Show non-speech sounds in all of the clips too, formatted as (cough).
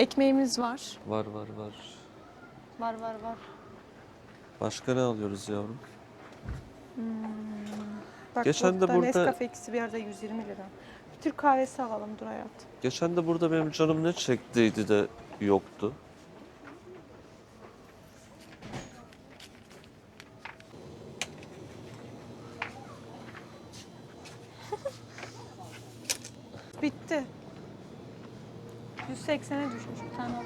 Ekmeğimiz var. Var var var. Var var var. Başka ne alıyoruz yavrum? Bak Geçen de burada burada- Nescafe ikisi bir yerde 120 lira. Bir Türk kahvesi alalım dur hayat. Geçen de burada benim canım ne çektiydi de yoktu. Bir tane.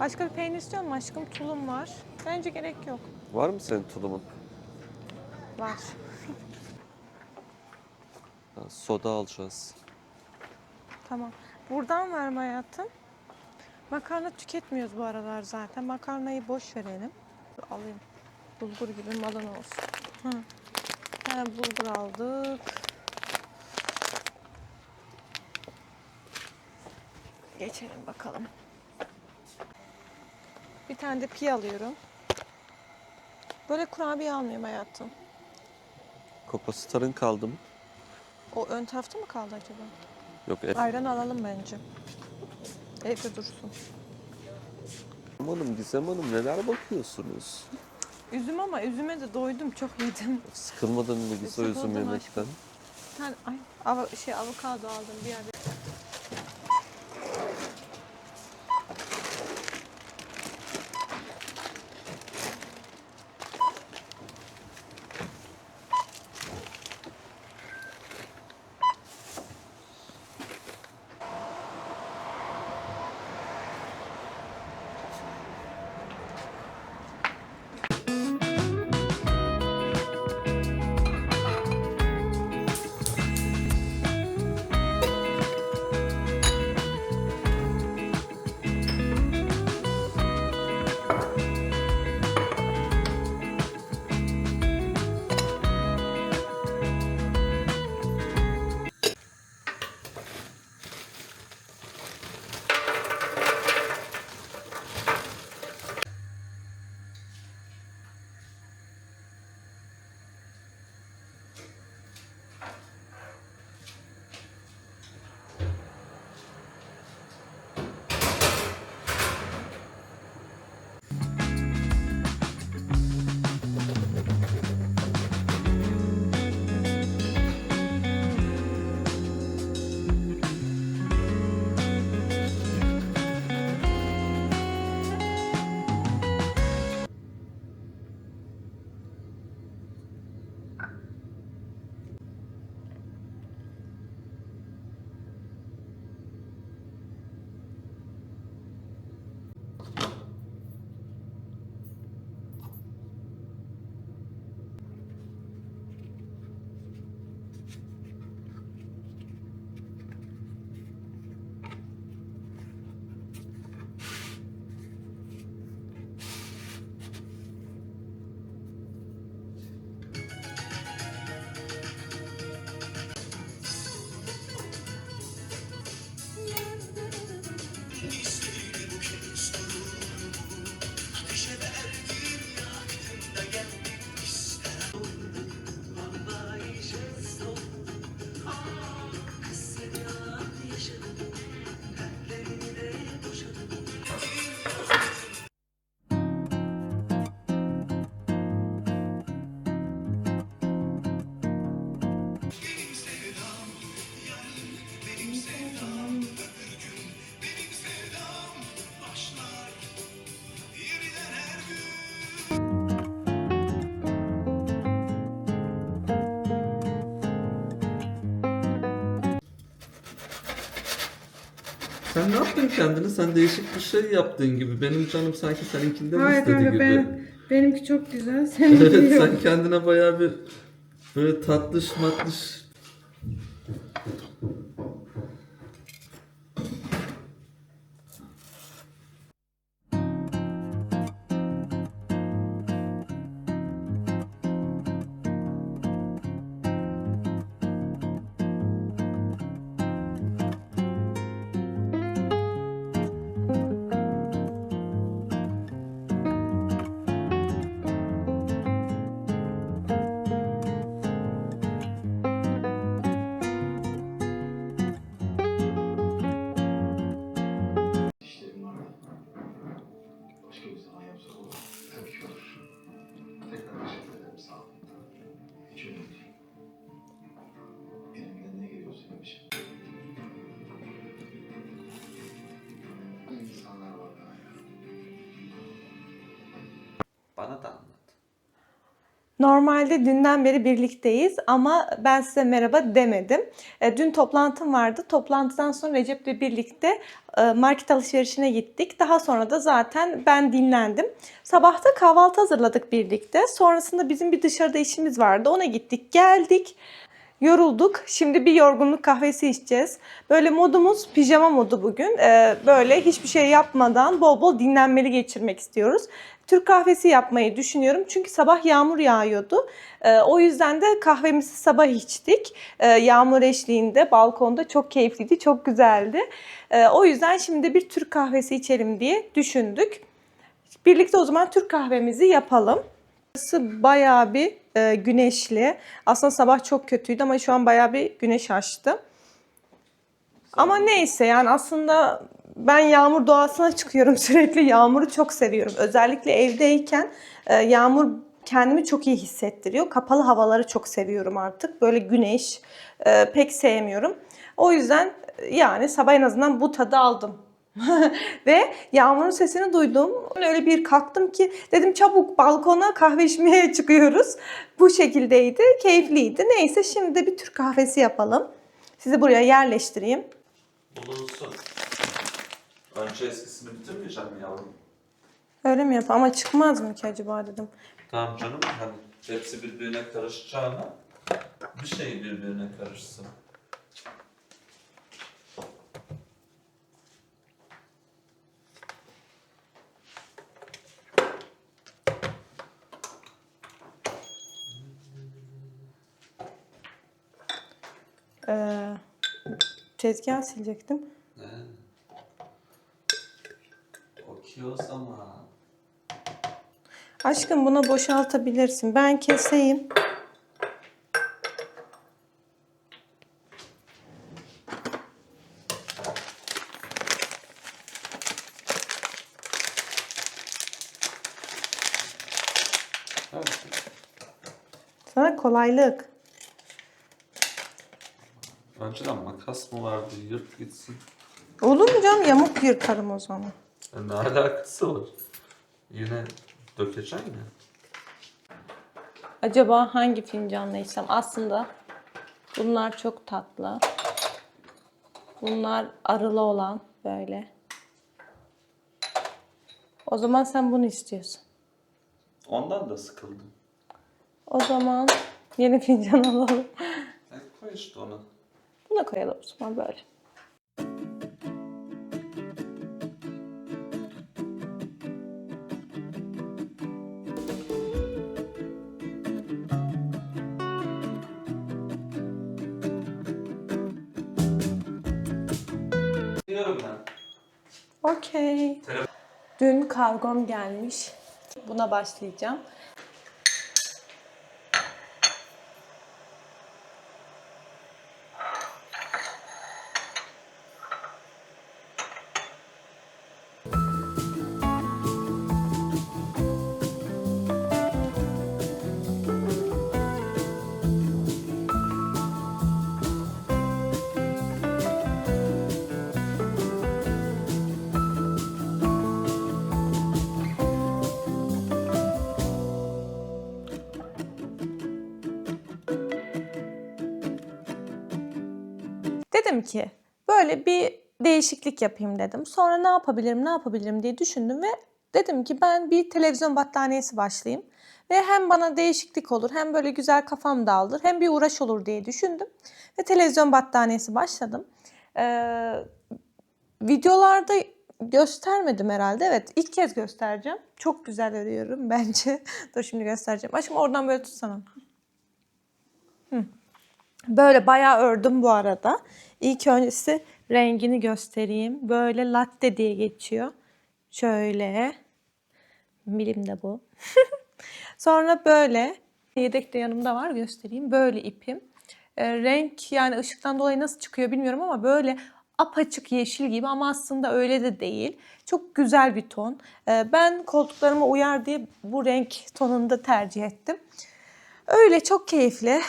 Başka bir peynir istiyor musun aşkım? Tulum var. Bence gerek yok. Var mı senin tulumun? Var. Ha, soda alacağız. Tamam. Buradan verme hayatım. Makarna tüketmiyoruz bu aralar zaten. Makarnayı boş verelim. Alayım. Bulgur gibi malın olsun. Hı. Tane bulgur aldık. Geçelim bakalım. Bir tane de pi alıyorum. Böyle kurabiye almıyorum hayatım. Kopastarın kaldı mı? O ön tarafta mı kaldı acaba? Yok et. Ayran alalım bence. Evde dursun. Gizem Hanım, Gizem Hanım neler bakıyorsunuz? Üzüm ama üzüme de doydum çok yedim. Sıkılmadın mı güzel üzüm yemekten? Bir tane ay, ava, şey avokado aldım bir yerde. Sen ne yaptın kendine? Sen değişik bir şey yaptığın gibi. Benim canım sanki seninkinden Hayır istedi kanka gibi. ben, benimki çok güzel. Seninki Evet yok. sen kendine bayağı bir böyle tatlış matlış Bana da anlat. Normalde dünden beri birlikteyiz ama ben size merhaba demedim. E, Dün toplantım vardı. Toplantıdan sonra Recep'le birlikte e, market alışverişine gittik. Daha sonra da zaten ben dinlendim. Sabahta kahvaltı hazırladık birlikte. Sonrasında bizim bir dışarıda işimiz vardı. Ona gittik, geldik. Yorulduk. Şimdi bir yorgunluk kahvesi içeceğiz. Böyle modumuz pijama modu bugün. Ee, böyle hiçbir şey yapmadan bol bol dinlenmeli geçirmek istiyoruz. Türk kahvesi yapmayı düşünüyorum. Çünkü sabah yağmur yağıyordu. Ee, o yüzden de kahvemizi sabah içtik. Ee, yağmur eşliğinde balkonda çok keyifliydi, çok güzeldi. Ee, o yüzden şimdi bir Türk kahvesi içelim diye düşündük. Birlikte o zaman Türk kahvemizi yapalım. Burası bayağı bir e, güneşli. Aslında sabah çok kötüydü ama şu an bayağı bir güneş açtı. Ama neyse yani aslında ben yağmur doğasına (laughs) çıkıyorum sürekli. Yağmuru çok seviyorum. Özellikle evdeyken e, yağmur kendimi çok iyi hissettiriyor. Kapalı havaları çok seviyorum artık. Böyle güneş e, pek sevmiyorum. O yüzden e, yani sabah en azından bu tadı aldım. (laughs) Ve yağmurun sesini duydum. Öyle bir kalktım ki dedim çabuk balkona kahve içmeye (laughs) çıkıyoruz. Bu şekildeydi. Keyifliydi. Neyse şimdi de bir Türk kahvesi yapalım. Sizi buraya yerleştireyim. Bulunsun. Önce eskisini bitirmeyeceğim yavrum. Öyle mi yapalım? Ama çıkmaz mı ki acaba dedim. Tamam canım hani hepsi birbirine karışacağına bir şey birbirine karışsın. Ee, tezgah silecektim. Okey o zaman. Aşkım buna boşaltabilirsin. Ben keseyim. Sana kolaylık. Önceden makas mı vardı yırt gitsin. Olur mu canım? Yamuk yırtarım o zaman. Ya ne alakası var? Yine dökeceksin ya. Acaba hangi fincanla içsem? Aslında bunlar çok tatlı. Bunlar arılı olan böyle. O zaman sen bunu istiyorsun. Ondan da sıkıldım. O zaman yeni fincan (laughs) alalım. E, koy işte onu. Buna koyalım o zaman böyle. Ben. Okey. Telefon- Dün kargom gelmiş. Buna başlayacağım. Dedim ki böyle bir değişiklik yapayım dedim. Sonra ne yapabilirim, ne yapabilirim diye düşündüm ve dedim ki ben bir televizyon battaniyesi başlayayım. Ve hem bana değişiklik olur, hem böyle güzel kafam dağılır, hem bir uğraş olur diye düşündüm. Ve televizyon battaniyesi başladım. Ee, videolarda göstermedim herhalde. Evet, ilk kez göstereceğim. Çok güzel örüyorum bence. (laughs) Dur şimdi göstereceğim. Aşkım oradan böyle tutsana. Böyle bayağı ördüm bu arada. İlk öncesi rengini göstereyim. Böyle latte diye geçiyor. Şöyle. Milim de bu. (laughs) Sonra böyle. Yedek de yanımda var göstereyim. Böyle ipim. Ee, renk yani ışıktan dolayı nasıl çıkıyor bilmiyorum ama böyle apaçık yeşil gibi ama aslında öyle de değil. Çok güzel bir ton. Ee, ben koltuklarıma uyar diye bu renk tonunda tercih ettim. Öyle çok keyifli.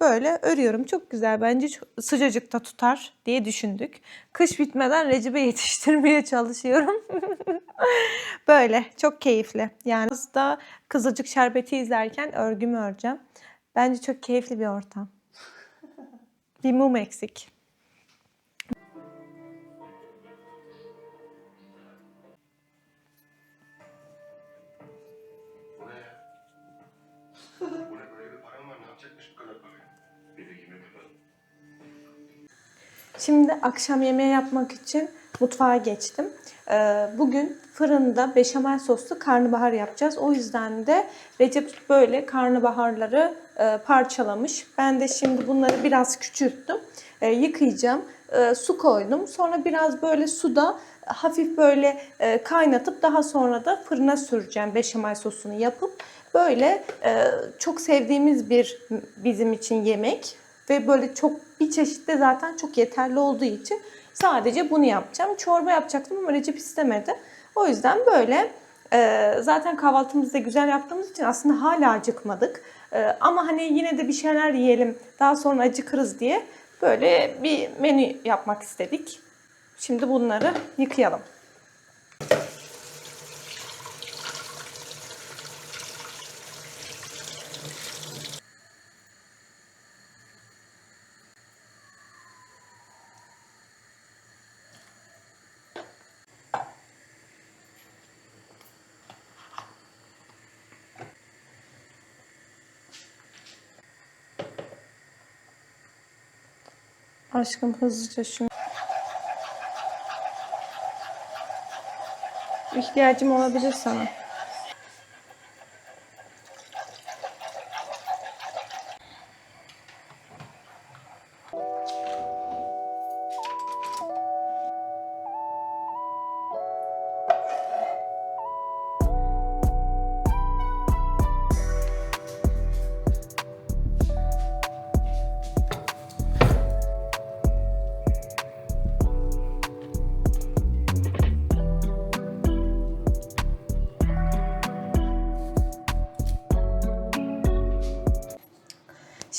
Böyle örüyorum. Çok güzel. Bence sıcacıkta tutar diye düşündük. Kış bitmeden Recep'e yetiştirmeye (laughs) çalışıyorum. (laughs) Böyle çok keyifli. Yani da Kızılcık Şerbeti izlerken örgümü öreceğim. Bence çok keyifli bir ortam. Bir mum eksik. Şimdi akşam yemeği yapmak için mutfağa geçtim. Ee, Bugün fırında beşamel soslu karnabahar yapacağız. O yüzden de Recep böyle karnabaharları e, parçalamış. Ben de şimdi bunları biraz küçülttüm. E, Yıkayacağım. E, Su koydum. Sonra biraz böyle suda hafif böyle kaynatıp daha sonra da fırına süreceğim beşamel sosunu yapıp. Böyle çok sevdiğimiz bir bizim için yemek ve böyle çok bir çeşit de zaten çok yeterli olduğu için sadece bunu yapacağım. Çorba yapacaktım ama Recep istemedi. O yüzden böyle e, zaten kahvaltımızı da güzel yaptığımız için aslında hala acıkmadık. E, ama hani yine de bir şeyler yiyelim daha sonra acıkırız diye böyle bir menü yapmak istedik. Şimdi bunları yıkayalım. Aşkım hızlıca şunu. İhtiyacım olabilir sana.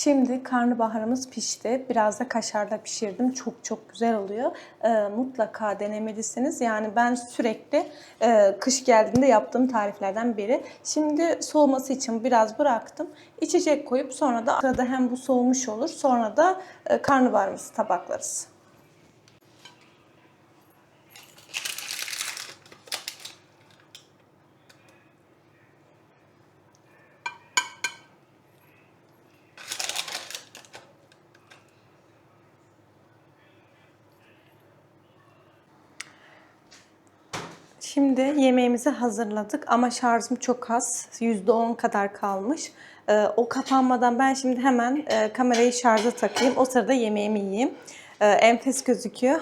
Şimdi karnabaharımız pişti. Biraz da kaşarda pişirdim. Çok çok güzel oluyor. Ee, mutlaka denemelisiniz. Yani ben sürekli e, kış geldiğinde yaptığım tariflerden biri. Şimdi soğuması için biraz bıraktım. İçecek koyup sonra da arada hem bu soğumuş olur. Sonra da e, karnabaharımızı tabaklarız. Şimdi yemeğimizi hazırladık ama şarjım çok az. %10 kadar kalmış. Ee, o kapanmadan ben şimdi hemen e, kamerayı şarja takayım. O sırada yemeğimi yiyeyim. Ee, enfes gözüküyor.